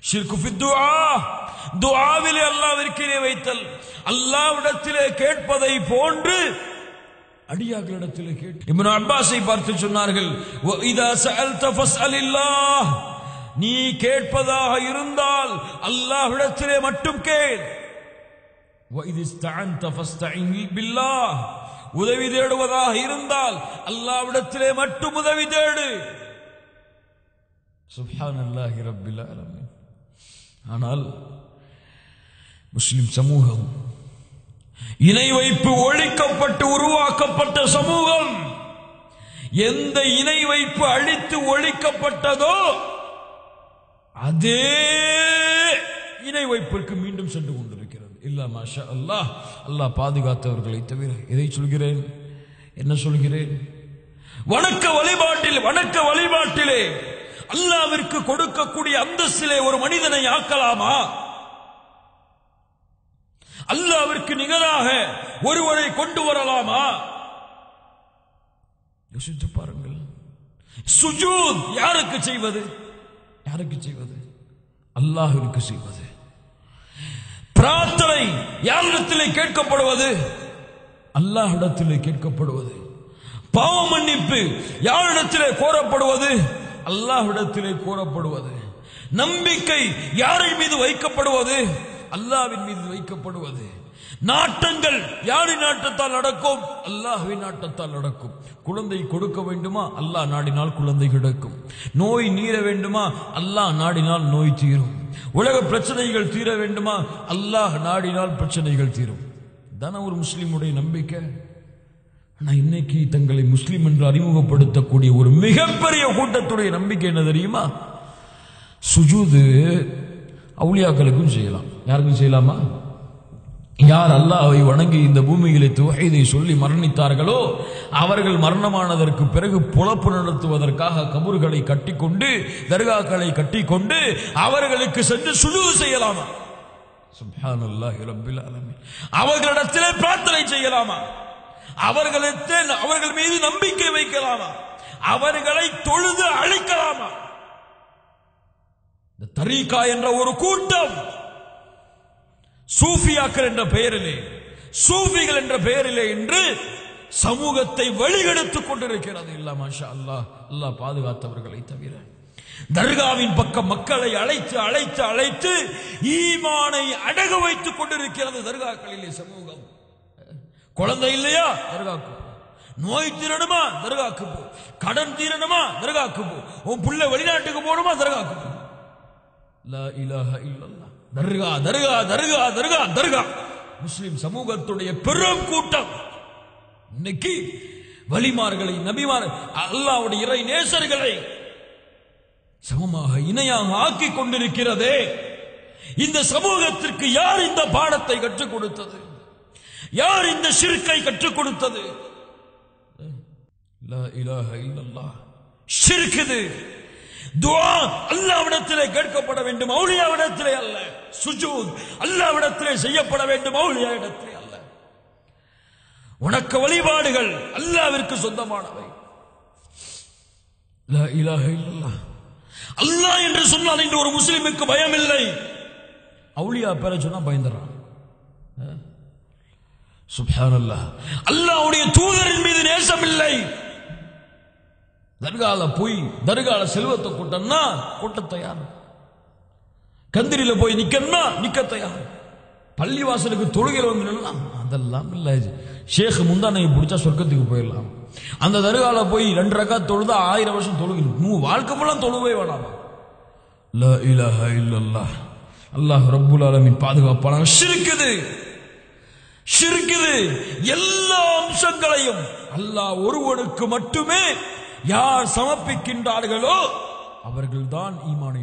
ஷிர்கு ஃபி துஆவிலே அல்லாஹ்விற்கே வைத்தல். அல்லாவிடத்திலே கேட்பதை போன்று அடியாக்களிடத்திலே கேட்டு. இப்னு அப்பாஸை பார்த்து சொன்னார்கள் இதா சஅல்த ஃபஸ்அலில்லாஹ். நீ கேட்பதாக இருந்தால் அல்லாஹ்விடத்திலே மட்டும் கேள். "வ இது பில்லாஹ். உதவி தேடுவதாக இருந்தால் அல்லாஹ்விடத்திலே மட்டும் உதவி தேடு. சுப்ஹானல்லாஹி ரப்பில் ஆலமீன். ஆனால் முஸ்லிம் சமூகம் இணை வைப்பு ஒழிக்கப்பட்டு உருவாக்கப்பட்ட சமூகம் எந்த இணை வைப்பு அழித்து ஒழிக்கப்பட்டதோ அதே இணை வைப்பிற்கு மீண்டும் சென்று கொண்டிருக்கிறது. இல்லா மாஷா அல்லாஹ். அல்லாஹ் பாதுகாத்தவர்களை தவிர எதை சொல்கிறேன்? என்ன சொல்கிறேன்? வணக்க வழிபாட்டில் வணக்க வழிபாட்டிலே அல்லாவிற்கு கொடுக்கக்கூடிய அந்தஸ்திலே ஒரு மனிதனை ஆக்கலாமா? அல்லாவிற்கு நிகராக ஒருவரை கொண்டு வரலாமா? யோசித்து பாருங்கள். சுஜூத் யாருக்கு செய்வது? யாருக்கு செய்வது? அல்லாஹிற்கு செய்வது. பிரார்த்தனை யாரிடத்திலே கேட்கப்படுவது? அல்லாஹிடத்திலே கேட்கப்படுவது. பாவ மன்னிப்பு யாரிடத்திலே கோரப்படுவது? அல்லாஹ்விடத்திலே கூறப்படுவது. நம்பிக்கை யாரின் மீது வைக்கப்படுவது? அல்லாவின் மீது வைக்கப்படுவது. நாட்டங்கள் யாரின் நாட்டத்தால் நடக்கும்? அல்லாஹுவின் நாட்டத்தால் நடக்கும். குழந்தை கொடுக்க வேண்டுமா? அல்லாஹ் நாடினால் குழந்தை கிடைக்கும். நோய் நீர வேண்டுமா? அல்லாஹ் நாடினால் நோய் தீரும். உலக பிரச்சனைகள் தீர வேண்டுமா? அல்லாஹ் நாடினால் பிரச்சனைகள் தீரும். தானே ஒரு முஸ்லீமுடைய நம்பிக்கை? ஆனா இன்னைக்கு தங்களை முஸ்லீம் என்று அறிமுகப்படுத்தக்கூடிய ஒரு மிகப்பெரிய கூட்டத்துடைய நம்பிக்கை என்ன தெரியுமா? சுஜூது அவுளியாக்களுக்கும் செய்யலாம். யாருக்கும் செய்யலாமா? யார் அல்லாவை வணங்கி இந்த பூமியிலே துவகைதை சொல்லி மரணித்தார்களோ அவர்கள் மரணமானதற்கு பிறகு புலப்பு நடத்துவதற்காக கபூர்களை கட்டிக்கொண்டு தர்காக்களை கட்டிக்கொண்டு அவர்களுக்கு சென்று சுழுவு செய்யலாமா? சுப்ஹானல்லாஹி ரப்பில் ஆலமீன். அவர்களிடத்திலே பிரார்த்தனை செய்யலாமா? அவர்களுக்கு அவர்கள் மீது நம்பிக்கை வைக்கலாமா? அவர்களை தொழுது அழைக்கலாமா? இந்த தரீகா என்ற ஒரு கூட்டம் சூஃபியாக்கள் என்ற பெயரிலே சூஃபிகள் என்ற பெயரிலே என்று சமூகத்தை வழிகெடுத்துக் கொண்டிருக்கிறது. இல்ல மாஷா அல்லாஹ் அல்லாஹ் பாதுகாத்தவர்களை தவிர. தர்காவின் பக்கம் மக்களை அழைத்து அழைத்து அழைத்து ஈமானை அடகு வைத்துக் கொண்டிருக்கிறது தர்காக்களிலே சமூகம். குழந்தை இல்லையா? தர்காக்கு நோய் தீரணுமா? தர்காக்கு போ. கடன் தீரணுமா? தர்காக்கு போ. உன் புள்ள வெளிநாட்டுக்கு போகணுமா தர்காக்கு போ. லா இலாஹ இல்லல்லாஹ் தர்கா தர்கா தர்கா தர்கா தர்கா. முஸ்லிம் சமூகத்துடைய பெரும் கூட்டம். இன்னைக்கு வலிமார்களை நபிமார் அல்லாஹ்வுடைய இறை நேசர்களை சமமாக இணையாக ஆக்கி கொண்டிருக்கிறதே. இந்த சமூகத்திற்கு யார் இந்த பாடத்தை கற்றுக் கொடுத்தது? யார் இந்த சிறுக்கை கற்றுக் கொடுத்தது? சிறுக்குது துவா அல்லாவிடத்திலே கேட்கப்பட வேண்டும் அவுலியாவிடத்திலே அல்ல. சுஜூத் அல்லாவிடத்திலே செய்யப்பட வேண்டும் அவுலியாவிடத்திலே அல்ல. உனக்கு வழிபாடுகள் அல்லாவிற்கு சொந்தமானவை. லா அல்லாஹ் என்று சொன்னால் இன்று ஒரு முஸ்லிமுக்கு பயம் இல்லை அவுளியா பேர சொன்னா பயந்துறான் சுப்ஹானல்லாஹ். அல்லாஹ்வுடைய தூதரின் மீது நேசம் இல்லை தர்கால போய் தர்கால செல்வத்தை கூட்டம்னா கூட்ட தயார் கந்திரியில போய் நிக்கணும்னா நிக்க தயார் பள்ளிவாசலுக்கு வாசலுக்கு தொழுகிறவங்க அதெல்லாம் இல்ல. ஷேக் முந்தானை பிடிச்சா சொர்க்கத்துக்கு போயிடலாம். அந்த தர்கால போய் ரெண்டு ரக்கா தொழுதா ஆயிரம் வருஷம் தொழுகணும் மூ வாழ்க்கை ஃபுல்லா தொழுவே வேணாம். லா இலாஹ இல்லல்லாஹ். அல்லாஹ் ரப்புல் ஆலமீன் பாதுகாப்பான இருக்குது ஷிர்க்குது எல்லா அம்சங்களையும் அல்லாஹ் ஒருவனுக்கு மட்டுமே யார் சமர்ப்பிக்கின்றார்களோ அவர்கள்தான் ஈமானை